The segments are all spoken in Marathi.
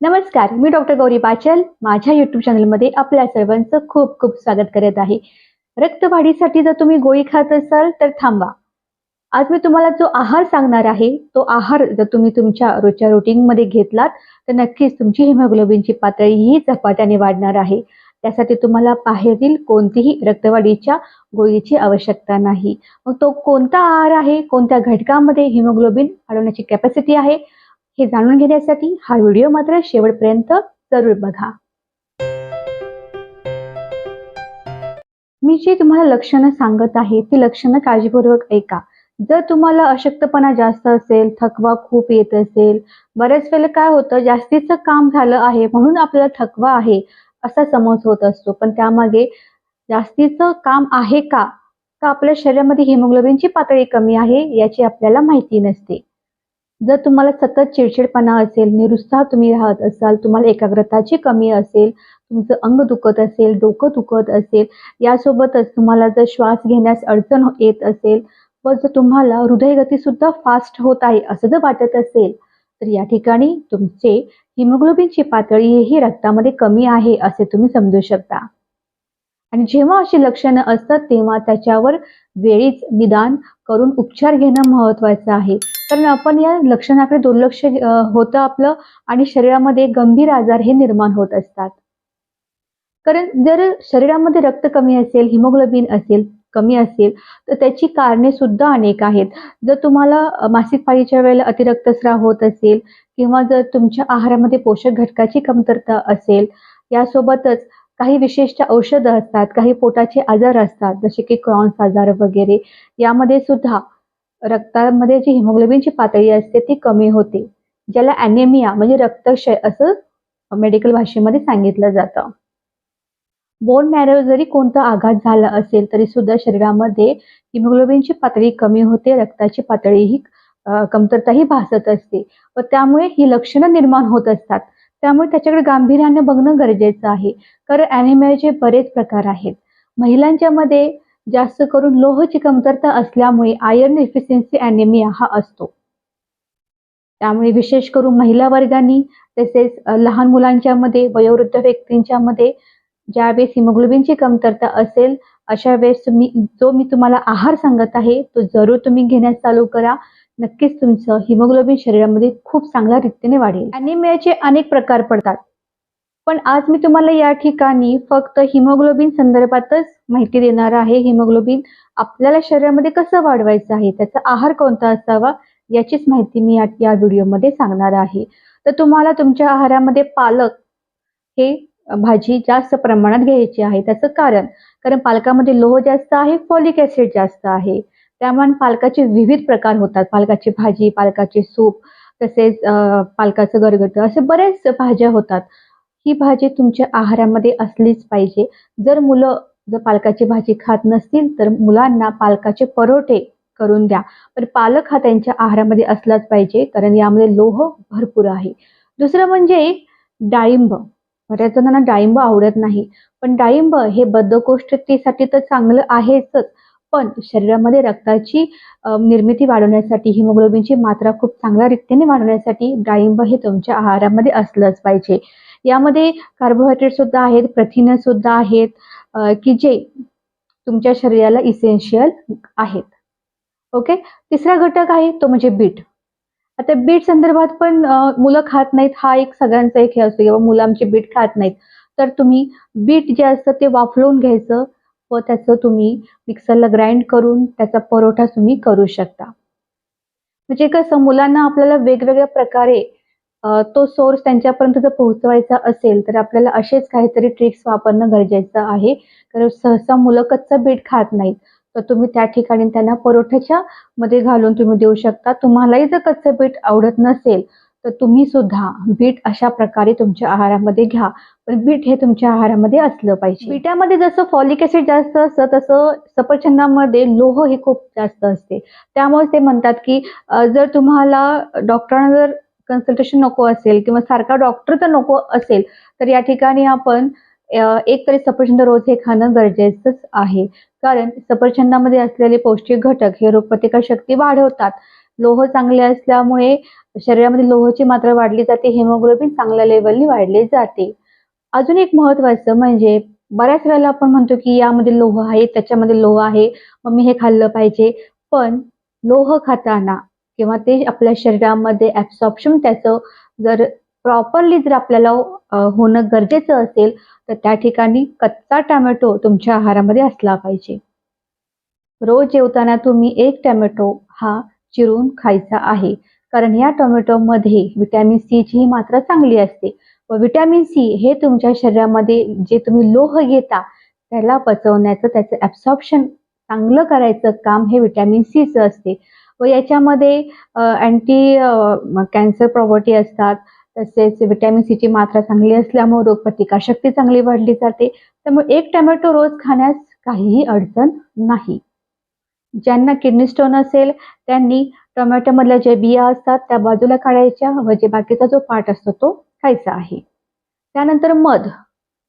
नमस्कार मी डॉक्टर गौरी पाचल माझ्या युट्यूब चॅनलमध्ये आपल्या सर्वांचं खूप खूप स्वागत करत आहे. रक्तवाढीसाठी जर तुम्ही गोळी खात असाल तर थांबा. आज मी तुम्हाला जो आहार सांगणार आहे तो आहार जर तुम्ही तुमच्या रोजच्या रुटीनमध्ये घेतलात तर नक्कीच तुमची हिमोग्लोबिनची पातळी ही झपाट्याने वाढणार आहे. त्यासाठी तुम्हाला बाहेरील कोणतीही रक्तवाढीच्या गोळीची आवश्यकता नाही. मग तो कोणता आहार आहे कोणत्या घटकामध्ये हिमोग्लोबिन वाढवण्याची कॅपॅसिटी आहे हे जाणून घेण्यासाठी हा व्हिडिओ मात्र शेवटपर्यंत जरूर बघा. मी जे तुम्हाला लक्षणं सांगत आहे ती लक्षणं काळजीपूर्वक ऐका. जर तुम्हाला अशक्तपणा जास्त असेल थकवा खूप येत असेल बऱ्याच वेळेला काय होतं जास्तीचं काम झालं आहे म्हणून आपल्याला थकवा आहे असा समज होत असतो. पण त्यामागे जास्तीचं काम आहे का? का आपल्या शरीरामध्ये हिमोग्लोबिनची पातळी कमी आहे याची आपल्याला माहिती नसते. जर तुम्हाला सतत चिडचिडपणा असेल निरुत्साह तुम्ही राहत असाल तुम्हाला एकाग्रताची कमी असेल तुमचं अंग दुखत असेल डोकं दुखत असेल यासोबतच तुम्हाला जर श्वास घेण्यास अडचण येत असेल व जर तुम्हाला हृदयगती सुद्धा फास्ट होत आहे असं जर वाटत असेल तर या ठिकाणी तुमचे हिमोग्लोबिनची पातळी ही रक्तामध्ये कमी आहे असे तुम्ही समजू शकता. आणि जेव्हा अशी लक्षणं असतात तेव्हा त्याच्यावर वेळीच निदान करून उपचार घेणं महत्वाचं आहे. कारण आपण या लक्षणाकडे दुर्लक्ष होतं आपलं आणि शरीरामध्ये गंभीर आजार हे निर्माण होत असतात. कारण जर शरीरामध्ये रक्त कमी असेल हिमोग्लोबिन असेल कमी असेल तर त्याची कारणे सुद्धा अनेक आहेत. जर तुम्हाला मासिक पाळीच्या वेळेला अतिरक्तस्राव होत असेल किंवा जर तुमच्या आहारामध्ये पोषक घटकाची कमतरता असेल यासोबतच काही विशिष्ट औषधं असतात काही पोटाचे आजार असतात जसे की क्रॉन्स आजार वगैरे यामध्ये सुद्धा रक्तामध्ये जी हिमोग्लोबिनची पातळी असते ती कमी होते ज्याला अॅनेमिया म्हणजे रक्तक्षय असं मेडिकल भाषेमध्ये सांगितलं जातं. बोन मॅरो जरी कोणता आघात झाला असेल तरी सुद्धा शरीरामध्ये हिमोग्लोबिनची पातळी कमी होते रक्ताची पातळीही अ, कमतरताही भासत असते. व त्यामुळे ही लक्षणं निर्माण होत असतात. त्यामुळे त्याच्याकडे गांभीर्याने बघणं गरजेचं आहे. कारण अॅनिमियाचे बरेच प्रकार आहेत. महिलांच्या मध्ये जास्त करून लोहची कमतरता असल्यामुळे आयर्न एफिशियन्सी अॅनेमिया हा असतो. त्यामुळे विशेष करून महिला वर्गांनी तसेच लहान मुलांच्या मध्ये वयोवृद्ध व्यक्तींच्या मध्ये ज्यावेळेस हिमोग्लोबिनची कमतरता असेल अशा वेळेस तुम्ही जो मी तुम्हाला आहार सांगत आहे तो जरूर तुम्ही घेण्यास चालू करा. नक्कीच तुमचं हिमोग्लोबिन शरीरामध्ये खूप चांगल्या रीतीने वाढेल. अॅनिमियाचे अनेक प्रकार पडतात. पण आज मी तुम्हाला या ठिकाणी फक्त हिमोग्लोबिन संदर्भातच माहिती देणार आहे. हिमोग्लोबिन आपल्याला शरीरामध्ये कसं वाढवायचं आहे? त्याचा आहार कोणता असावा? याचीच माहिती मी या व्हिडिओमध्ये सांगणार आहे. तर तुम्हाला तुमच्या आहारामध्ये पालक हे भाजी जास्त प्रमाणात घ्यायची आहे. त्याचं कारण कारण पालकामध्ये लोह जास्त आहे फॉलिक ऍसिड जास्त आहे. त्यामुळे पालकाचे विविध प्रकार होतात. पालकाची भाजी पालकाचे सूप तसेच पालकाचं गरगट असे बरेच भाज्या होतात. ही भाजी तुमच्या आहारामध्ये असलीच पाहिजे. जर मुलं जर पालकाची भाजी खात नसतील तर मुलांना पालकाचे परोठे करून द्या. पण पालक हा त्यांच्या आहारामध्ये असलाच पाहिजे कारण यामध्ये लोह भरपूर आहे. दुसरं म्हणजे डाळिंब. बऱ्याच जणांना डाळिंब आवडत नाही. पण डाळिंब हे बद्धकोष्ठतेसाठी तर चांगलं आहेच पण शरीरामध्ये रक्ताची निर्मिती वाढवण्यासाठी हिमोग्लोबिनची मात्रा खूप चांगल्या रीतीने वाढवण्यासाठी डाळिंब हे तुमच्या आहारामध्ये असलंच पाहिजे. यामध्ये कार्बोहायड्रेट सुद्धा आहेत प्रथिनं सुद्धा आहेत की जे तुमच्या शरीराला इसेन्शियल आहेत. ओके तिसरा घटक आहे तो म्हणजे बीट. आता बीट संदर्भात पण मुलं खात नाहीत हा एक सगळ्यांचा एक हे असतो किंवा मुलं आमची बीट खात नाहीत. तर तुम्ही बीट जे असतं ते वाफलवून घ्यायचं व त्याचं तुम्ही मिक्सरला ग्राइंड करून त्याचा परोठा तुम्ही करू शकता. म्हणजे कसं मुलांना आपल्याला वेगवेगळ्या प्रकारे तो सोर्स त्यांच्यापर्यंत जर पोहोचवायचा असेल तर आपल्याला असेच काहीतरी ट्रिक्स वापरणं गरजेचं आहे. कारण सहसा मुलं कच्चा बीट खात नाहीत. तर तुम्ही त्या ठिकाणी त्यांना परोठ्याच्या मध्ये घालून तुम्ही देऊ शकता. तुम्हालाही जर कच्चं बीट आवडत नसेल तर तुम्ही सुद्धा बीट अशा प्रकारे तुमच्या आहारामध्ये घ्या. पण बीट हे तुमच्या आहारामध्ये असलं पाहिजे. बीटामध्ये जसं फॉलिक ऍसिड जास्त असतं तसं सफरचंदामध्ये लोह हे खूप जास्त असते. त्यामुळे ते म्हणतात की जर तुम्हाला डॉक्टरांना जर कन्सल्टेशन नको असेल किंवा सारखा डॉक्टर तर नको असेल तर या ठिकाणी आपण एक तरी सफरचंद रोज हे खाणं गरजेचंच आहे. कारण सफरचंदामध्ये असलेले पौष्टिक घटक हे रोगप्रतिकार शक्ती वाढवतात. लोह चांगले असल्यामुळे शरीरामध्ये लोहची मात्रा वाढली जाते हेमोग्लोबिन चांगल्या लेवलनी वाढले जाते. अजून एक महत्वाचं म्हणजे बऱ्याच वेळेला आपण म्हणतो की यामध्ये लोह आहे त्याच्यामध्ये लोह आहे मग मी हे खाल्लं पाहिजे. पण लोह खाताना किंवा ते आपल्या शरीरामध्ये ॲब्सॉर्प्शन त्याचं जर प्रॉपरली जर आपल्याला होणं गरजेचं असेल तर त्या ठिकाणी कच्चा टोमॅटो तुमच्या आहारामध्ये असला पाहिजे. रोज जेवताना तुम्ही एक टोमॅटो हा चिरून खायचा आहे. कारण या टोमॅटोमध्ये विटॅमिन सीची मात्रा चांगली असते. व व्हिटॅमिन सी हे तुमच्या शरीरामध्ये जे तुम्ही लोह घेता त्याला पचवण्याचं त्याचं ॲब्सॉर्प्शन चांगलं करायचं काम हे व्हिटॅमिन सीचं असते. व याच्यामध्ये अँटी कॅन्सर प्रॉपर्टी असतात. तसेच व्हिटॅमिन सीची मात्रा चांगली असल्यामुळे रोगप्रतिकारशक्ती चांगली वाढली जाते. त्यामुळे एक टोमॅटो रोज खाण्यास काहीही अडचण नाही. ज्यांना किडनी स्टोन असेल त्यांनी टोमॅटोमधल्या ज्या बिया असतात त्या बाजूला काढायच्या व जे बाकीचा जो पार्ट असतो तो खायचा आहे. त्यानंतर मध.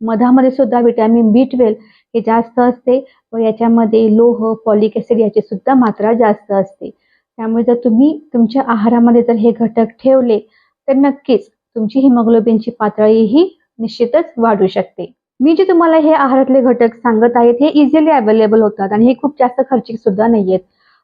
मधामध्ये सुद्धा व्हिटॅमिन बी ट्वेल्व हे जास्त असते व याच्यामध्ये लोह फॉलिक ॲसिड याची सुद्धा मात्रा जास्त असते. त्यामुळे जर तुम्ही तुमच्या आहारामध्ये जर हे घटक ठेवले तर नक्कीच तुमची हिमोग्लोबिनची पातळीही निश्चितच वाढू शकते. मी जे तुम्हाला हे आहारातले घटक सांगत आहेत हे इझिली अवेलेबल होतात आणि हे खूप जास्त खर्चिक सुद्धा नाहीयेत.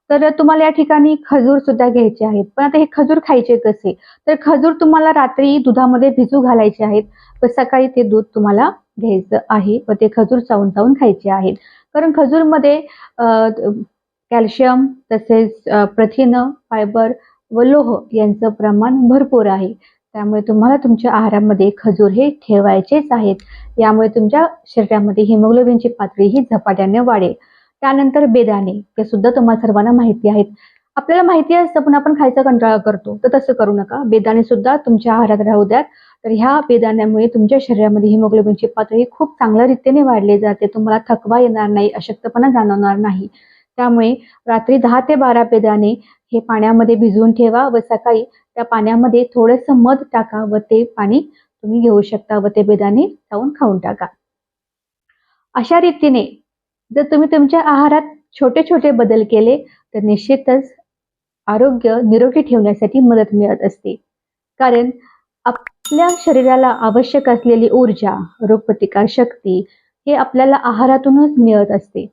तर तुम्हाला या ठिकाणी खजूर सुद्धा घ्यायचे आहेत. पण आता हे खजूर खायचे कसे? तर खजूर तुम्हाला रात्री दुधामध्ये भिजू घालायचे आहेत. व सकाळी ते दूध तुम्हाला घ्यायचं आहे व ते खजूर चावून चावून खायचे आहेत. कारण खजूरमध्ये कॅल्शियम तसेच प्रथिन फायबर व लोह यांचं प्रमाण भरपूर आहे. त्यामुळे तुम्हाला तुमच्या आहारामध्ये खजूर हे ठेवायचेच आहेत. यामुळे तुमच्या शरीरामध्ये हिमोग्लोबिनची पातळी ही झपाट्याने वाढेल. त्यानंतर बेदाणे ते सुद्धा तुम्हाला सर्वांना माहिती आहेत. आपल्याला माहिती असतं पण आपण खायचा कंटाळा करतो. तर तसं करू नका. बेदाणे सुद्धा तुमच्या आहारात राहू द्यात. तर ह्या बेदाण्यामुळे तुमच्या शरीरामध्ये हिमोग्लोबिनची पातळी खूप चांगल्या रीतीने वाढली जाते. तुम्हाला थकवा येणार नाही अशक्तपणा जाणवणार नाही. त्यामुळे रात्री दहा ते बारा बेदाणे हे पाण्यामध्ये भिजवून ठेवा व सकाळी त्या पाण्यामध्ये थोडंसं मध टाका व ते पाणी तुम्ही घेऊ शकता व ते बेदाणे चावून खाऊन टाका. अशा रीतीने जर तुम्ही तुमच्या आहारात छोटे छोटे बदल केले तर निश्चितच आरोग्य निरोगी ठेवण्यासाठी मदत मिळत असते. कारण आपल्या शरीराला आवश्यक असलेली ऊर्जा रोगप्रतिकार शक्ती हे आपल्याला आहारातूनच मिळत असते.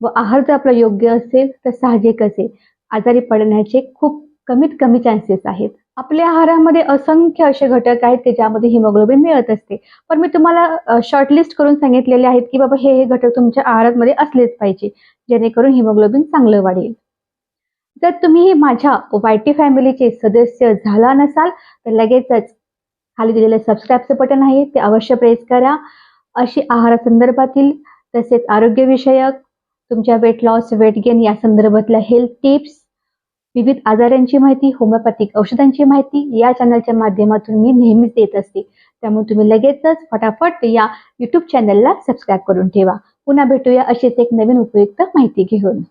व आहार जर आपला योग्य असेल तर साहजिक असेल. आजारी पडण्याचे खूप कमीत कमी चान्सेस आहेत. आपल्या आहारामध्ये असंख्य असे घटक आहेत की ज्यामध्ये हिमोग्लोबिन मिळत असते. पण मी तुम्हाला शॉर्टलिस्ट करून सांगितलेले आहेत की बाबा हे हे घटक तुमच्या आहारामध्ये असलेच पाहिजे जेणेकरून हिमोग्लोबिन चांगलं वाढेल. जर तुम्ही माझ्या वायटी फॅमिलीचे सदस्य झाला नसाल तर लगेचच खाली दिलेलं सबस्क्राईबचं बटन आहे ते अवश्य प्रेस करा. अशी आहारासंदर्भातील तसेच आरोग्यविषयक तुमच्या वेट लॉस वेट गेन या संदर्भातल्या हेल्थ टिप्स विविध आजारांची माहिती होमिओपॅथिक औषधांची माहिती या चॅनलच्या माध्यमातून मी नेहमीच देत असते. त्यामुळे तुम्ही लगेचच फटाफट या यूट्यूब चॅनलला सबस्क्राईब करून ठेवा. पुन्हा भेटूया अशीच एक नवीन उपयुक्त माहिती घेऊन.